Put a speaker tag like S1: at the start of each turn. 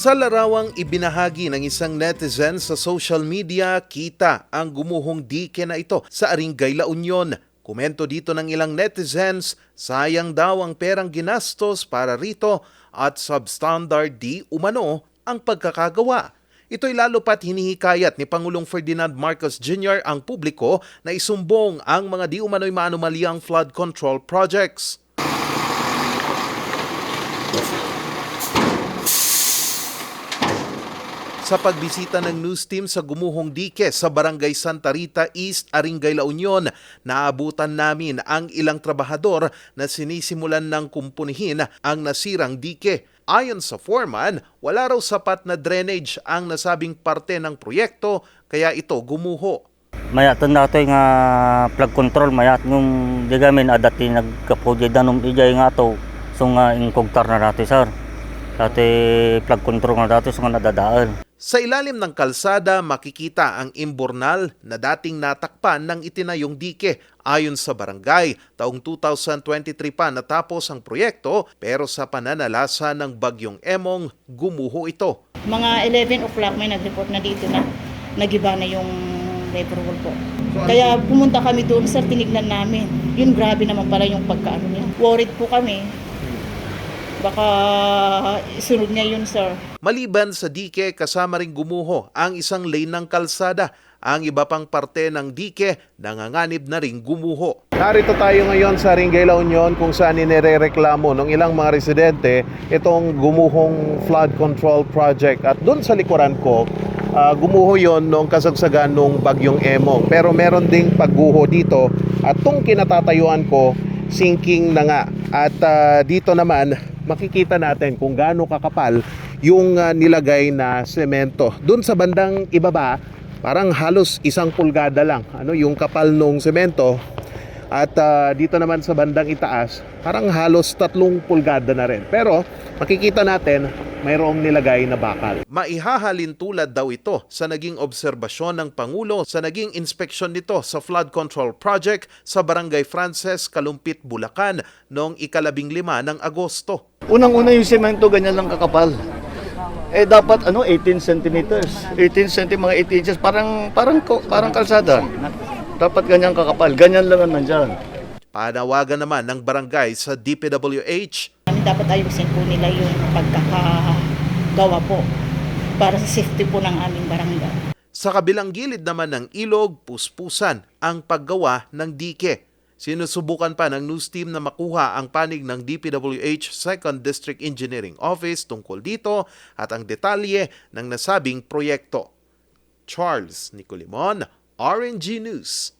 S1: Sa larawang ibinahagi ng isang netizen sa social media, kita ang gumuhong dike na ito sa Aringay, La Union. Komento dito ng ilang netizens, sayang daw ang perang ginastos para rito at substandard di umano ang pagkakagawa. Ito'y lalo pat hinihikayat ni Pangulong Ferdinand Marcos Jr. ang publiko na isumbong ang mga di umano'y maanumalyang flood control projects. Sa pagbisita ng news team sa Gumuhong Dike sa Barangay Santa Rita East, Aringay, La Union, naabutan namin ang ilang trabahador na sinisimulan ng kumpunihin ang nasirang dike. Ayon sa foreman, wala raw sapat na drainage ang nasabing parte ng proyekto kaya ito gumuho.
S2: Mayatan nato nga plug control mayat ngum di gamin adati nagkaproje danom ijay nga to so nga ingkogtar na dati sir. Dati plug control nga dati so nga nadadaan.
S1: Sa ilalim ng kalsada makikita ang imbornal na dating natakpan ng itinayong dike. Ayon sa barangay, taong 2023 pa natapos ang proyekto pero sa pananalasa ng bagyong Emong, gumuho ito.
S3: Mga 11 o'clock may nag-report na dito na nagiba na yung vapor wall po. Kaya pumunta kami doon, sir, tinignan namin. Yun, grabe naman pala yung pagkaano niya. Worried po kami. Baka sunod niya yun, sir.
S1: Maliban sa dike, kasama ring gumuho ang isang lane ng kalsada. Ang iba pang parte ng dike, nanganganib na ring gumuho. Narito tayo ngayon sa Ringay La Union kung saan inirereklamo ng ilang mga residente itong gumuhong flood control project. At doon sa likuran ko, ah, gumuho yon noong kasagsagan nung bagyong Emong. Pero meron ding pagguho dito at tong kinatatayuan ko, sinking na nga. At ah, dito naman, makikita natin kung gaano kakapal yung ah, nilagay na semento. Doon sa bandang ibaba, parang halos isang pulgada lang ano yung kapal nung semento at ah, dito naman sa bandang itaas parang halos tatlong pulgada na rin pero makikita natin mayroong nilagay na bakal. Maihahalin tulad daw ito sa naging obserbasyon ng Pangulo sa naging inspeksyon nito sa flood control project sa Barangay Frances, Kalumpit, Bulacan noong ikalabing lima ng Agosto.
S4: Unang-una yung semento, ganyan lang kakapal. Eh dapat ano 18 centimeters. 18 cm mga 18 inches parang parang ko- parang kalsada. Dapat ganyan kakapal. Ganyan lang ang nandyan.
S1: Panawagan naman ng barangay sa DPWH
S3: Kami dapat ayusin po nila yung pagkakagawa po para sa safety po ng aming barangay.
S1: Sa kabilang gilid naman ng ilog, puspusan ang paggawa ng dike. Sinusubukan pa ng news team na makuha ang panig ng DPWH 2nd District Engineering Office tungkol dito at ang detalye ng nasabing proyekto. Charles Nicolimon, RNG News.